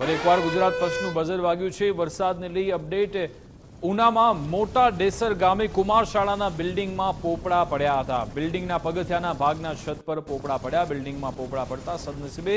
ફરી એકવાર ગુજરાત પક્ષનું બજર વાગ્યું છે. વરસાદને લઈ અપડેટ. ઉનામાં મોટા ડેસર ગામે કુમાર શાળાના બિલ્ડિંગમાં પોપડા પડ્યા હતા. બિલ્ડિંગના પગથિયાના ભાગના છત પર પોપડા પડ્યા. બિલ્ડિંગમાં પોપડા પડતા સદનસીબે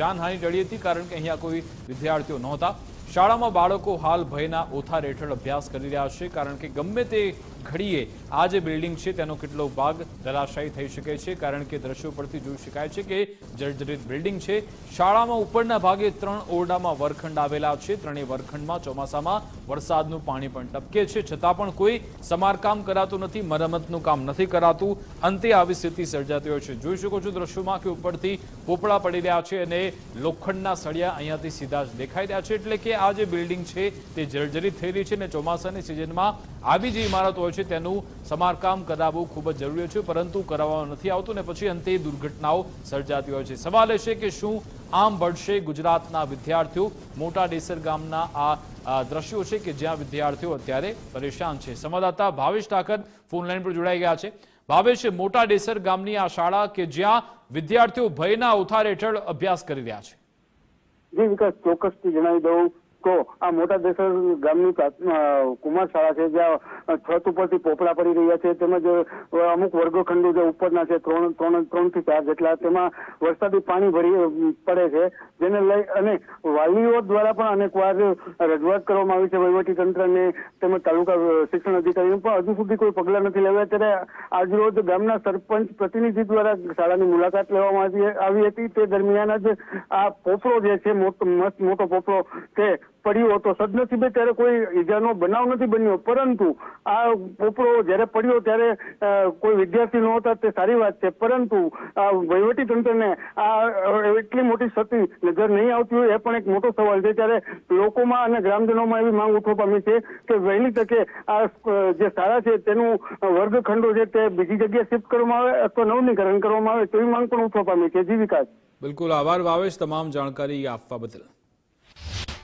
જાનહાનિ ટળી હતી કારણ કે અહીંયા કોઈ વિદ્યાર્થીઓ નહોતા. શાળામાં બાળકો હાલ ભયના ઓથાર હેઠળ અભ્યાસ કરી રહ્યા છે કારણ કે ગમે તે ઘડીએ આ જે બિલ્ડિંગ છે તેનો કેટલો ભાગ ધરાશાયી થઈ શકે છે કારણ કે દ્રશ્યો પરથી જોઈ શકાય છે કે જર્જરિત બિલ્ડિંગ છે. શાળામાં ઉપરના ભાગે ત્રણ ઓરડામાં વર્ગખંડ આવેલા છે. ત્રણેય વર્ગખંડમાં ચોમાસામાં વરસાદનું પાણી પણ ટપકે છે. છતાં પણ કોઈ સમારકામ કરાતું નથી, મરમ્મતનું કામ નથી કરાતું. અંતે આવી સ્થિતિ સર્જાતી હોય છે. જોઈ શકો છો દ્રશ્યોમાં કે ઉપરથી પોપડા પડી રહ્યા છે અને લોખંડના સળિયા અહીંયાથી સીધા જ દેખાઈ રહ્યા છે. એટલે કે આ જે બિલ્ડિંગ છે તે જર્જરિત થઈ રહી છે અને ચોમાસાની સિઝનમાં આવી જે ઇમારત હોય છે તેનું સમારકામ કરાવવું ખૂબ જ જરૂરી છે, પરંતુ કરાવવામાં નથી આવતું ને પછી અંતે દુર્ઘટનાઓ સર્જાતી હોય છે. સવાલ એ કે શું આમ બળશે ગુજરાતના વિદ્યાર્થીઓ? મોટા ડેસર ગામના આ દ્રશ્યો છે કે જ્યાં વિદ્યાર્થીઓ અત્યારે પરેશાન છે. સંવાદદાતા ભાવેશ ઠાકર ફોન લાઈન પર જોડાઈ ગયા છે. ભાવેશ, મોટા ડેસર ગામની આ શાળા કે જ્યાં વિદ્યાર્થીઓ ભયના ઉથાર હેઠળ અભ્યાસ કરી રહ્યા છે? જી, વિકાસ, ચોક્કસથી જણાવી દઉં. તો આ મોટા દેસર ગામની કુમાર શાળા છે, જ્યાં છત ઉપરથી પોપડા પડી રહ્યા છે, તેમજ અમુક વર્ગખંડો જે ઉપરના છે, ત્રણ ત્રણ ત્રણથી ચાર જેટલા, તેમાં વરસાદી પાણી ભરી પડે છે, જેને લઈ અને વાલીઓ દ્વારા પણ અનેક વાર રજૂઆત કરવામાં આવી છે વહીવટી તંત્રને તેમજ તાલુકા શિક્ષણ અધિકારીને પણ હજુ સુધી કોઈ પગલાં નથી લેવાયા. ત્યારે આજરોજ ગામના સરપંચ પ્રતિનિધિ દ્વારા શાળાની મુલાકાત લેવામાં આવી હતી. તે દરમિયાન જ આ પોપડો જે છે, મોટો, મસ્ત મોટો પોપડો તે પડ્યો હતો સદનસીબે ત્યારે કોઈ ઈજાનો બનાવ નથી બન્યો. પરંતુ આ પોપડો જ્યારે પડ્યો ત્યારે કોઈ વિદ્યાર્થી નહોતા, તે સારી વાત છે. પરંતુ વહીવટી તંત્રને આ એટલી મોટી ક્ષતિ નજર નહીં આવતી હોય, એ પણ એક મોટો સવાલ છે. ત્યારે લોકોમાં અને ગ્રામજનોમાં એવી માંગ ઉઠવા પામી છે કે વહેલી તકે આ જે શાળા છે તેનું વર્ગખંડો છે તે બીજી જગ્યાએ શિફ્ટ કરવામાં આવે અથવા નવનીકરણ કરવામાં આવે તેવી માંગ પણ ઉઠવા પામી છે. જી વિકાસ. બિલકુલ આભાર ભાવેશ તમામ જાણકારી આપવા બદલ.